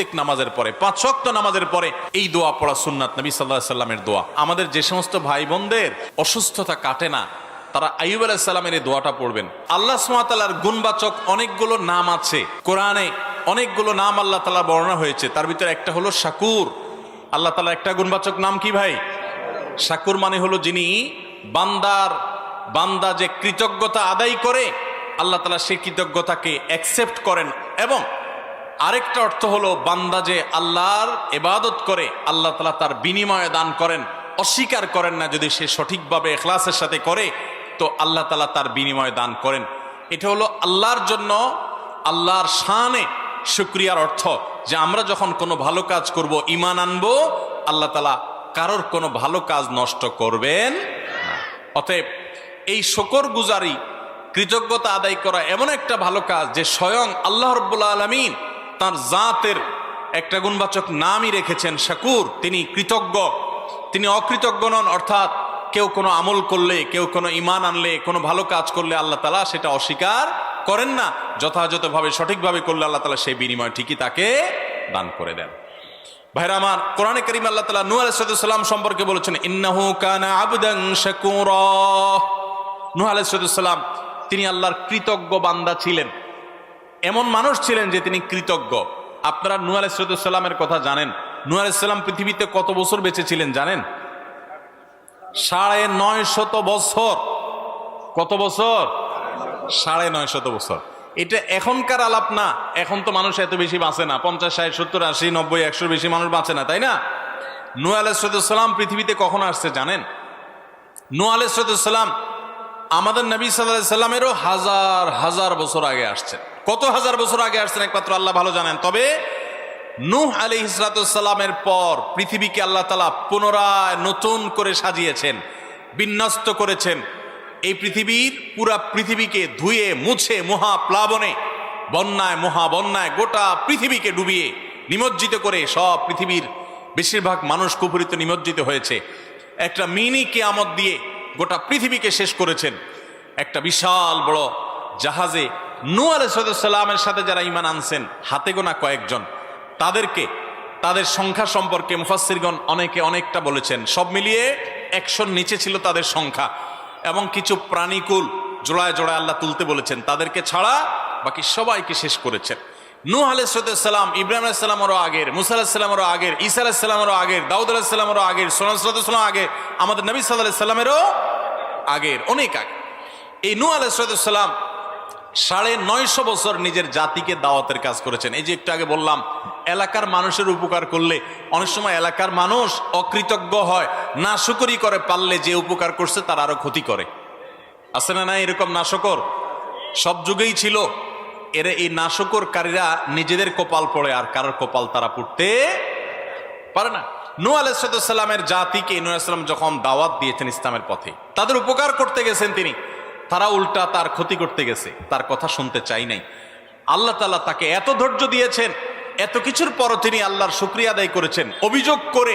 প্রত্যেক নামাজের পরে, পাঁচ ওয়াক্ত নামাজের পরে এই দোয়া পড়া সুন্নাত নবী সাল্লাহ সাল্লামের দোয়া। আমাদের যে সমস্ত ভাই বোনদের অসুস্থতা কাটে না, তারা আইব আলাইসাল্লামের এই দোয়াটা পড়বেন। আল্লাহ সুমাতালার গুণবাচক অনেকগুলো নাম আছে। কোরআনে অনেকগুলো নাম আল্লাহ তালা বর্ণনা হয়েছে। তার ভিতরে একটা হলো শাকুর। আল্লাহ তালা একটা গুণবাচক নাম কি ভাই? শাকুর মানে হলো যিনি বান্দার, বান্দা যে কৃতজ্ঞতা আদায় করে, আল্লাহ তালা সেই কৃতজ্ঞতাকে অ্যাকসেপ্ট করেন এবং আরেকটা অর্থ হলো, বান্দা যে আল্লাহর এবাদত করে, আল্লাহ তালা তার বিনিময়ে দান করেন, অস্বীকার করেন না যদি সে সঠিকভাবে এখলাসের সাথে করে, তো আল্লাহ তালা তার বিনিময়ে দান করেন। এটা হলো আল্লাহর জন্য, আল্লাহর শানে শুক্রিয়ার অর্থ যে আমরা যখন কোনো ভালো কাজ করব ইমান আনব, আল্লাহ তালা কারোর কোনো ভালো কাজ নষ্ট করবেন অতএব এই শকর গুজারি, কৃতজ্ঞতা আদায় করা এমন একটা ভালো কাজ যে স্বয়ং আল্লাহ রব্বুল্লা আলমিন তার জাতের একটা গুণবাচক নামই রেখেছেন শাকুর। তিনি কৃতজ্ঞ। তিনি অকৃতজ্ঞ নন, অর্থাৎ কেউ কোনো আমল করলে, কেউ কোনো ইমান আনলে, কোনো ভালো কাজ করলে আল্লাহ তালা সেটা অস্বীকার করেন না। যথাযথভাবে, সঠিকভাবে করলে আল্লাহ তালা সেই বিনিময় ঠিকই তাকে দান করে দেন। ভাইরা আমার, কোরআনে করিম আল্লাহ তালা নূ আলাইসাল্লাম সম্পর্কে বলেছেন, ইন্নাহু কানা আবদান শাকুরা। নূহ আলাইসাল্লাম তিনি আল্লাহর কৃতজ্ঞ বান্দা ছিলেন। এমন মানুষ ছিলেন যে তিনি কৃতজ্ঞ। আপনারা নূ আলাইসাল্লামের কথা জানেন। নূ আলাইসাল্লাম পৃথিবীতে কত বছর বেঁচে ছিলেন জানেন? সাড়ে নয় শত বছর। কত বছর? সাড়ে নয় শত বছর। এটা এখনকার আলাপ না। এখন তো মানুষ এত বেশি বাঁচে না। পঞ্চাশ, ষাট, সত্তর, আশি, নব্বই, একশোর বেশি মানুষ বাঁচে না, তাই না? নু আলাইসালাম পৃথিবীতে কখন আসছে জানেন? নু আলাইসালাম আমাদের নবী সাল্লাহ সাল্লামেরও হাজার হাজার বছর আগে আসছেন কত হাজার বছর আগে আসছেন একমাত্র আল্লাহ ভালো জানেন। তবে নূহ আলী ইসলাতামের পর পৃথিবীকে আল্লাহ তালা পুনরায় নতুন করে সাজিয়েছেন, বিন্যস্ত করেছেন। এই পৃথিবীর পুরা পৃথিবীকে ধুয়ে, মুছে, মহাপ্লাবনে, বন্যায়, মহাবন্যায় গোটা পৃথিবীকে ডুবিয়ে নিমজ্জিত করে সব পৃথিবীর বেশিরভাগ মানুষ কুপুরিত নিমজ্জিত হয়েছে। একটা মিনি কেয়ামত দিয়ে গোটা পৃথিবীকে শেষ করেছেন। একটা বিশাল বড় জাহাজে নু আলাইসাল্লামের সাথে যারা ইমান আনছেন, হাতে গোনা কয়েকজন, তাদেরকে, তাদের সংখ্যা সম্পর্কে মুফাসিরগণ অনেকে অনেকটা বলেছেন। সব মিলিয়ে একশোর নিচে ছিল তাদের সংখ্যা। এবং কিছু প্রাণীকুল জোড়ায় জোড়ায় আল্লাহ তুলতে বলেছেন। তাদেরকে ছাড়া বাকি সবাইকে শেষ করেছেন। নূহ আলাইসালাম ইব্রাহিম আলাইসালামেরও আগের, মুসা আলাহিসাল্লামেরও আগের, ঈসা আলাহিসাল্লামেরও আগের, দাউদ আলাহিসাল্লামেরও আগের সোনাম আগে, আমাদের নবী সাল্লাহ সাল্লামেরও আগের, অনেক আগে। এই নূহ আলাইসালাম সাড়ে নয়শো বছর নিজের জাতিকে দাওয়াতের কাজ করেছেন। এই যে একটু আগে বললাম, এলাকার মানুষের উপকার করলে অনেক সময় এলাকার মানুষ অকৃতজ্ঞ হয় না শুকরি করে পারলে যে উপকার করছে তার আরও ক্ষতি করে। আছে না না এরকম নাশকর? সব যুগেই ছিল। এরা এই নাশকরকারীরা নিজেদের কপাল পড়ে আর কারোর কপাল তারা পড়তে পারে না। নু আলাইসালামের জাতিকে নু যখন দাওয়াত দিয়েছেন ইসলামের পথে, তাদের উপকার করতে গেছেন তিনি। তারা উল্টা তার ক্ষতি করতে গেছে, তার কথা শুনতে চাই নাই। আল্লাহ তালা তাকে এত ধৈর্য দিয়েছেন, এত কিছুর পরও তিনি আল্লাহর শুক্রিয়া আদায় করেছেন, অভিযোগ করে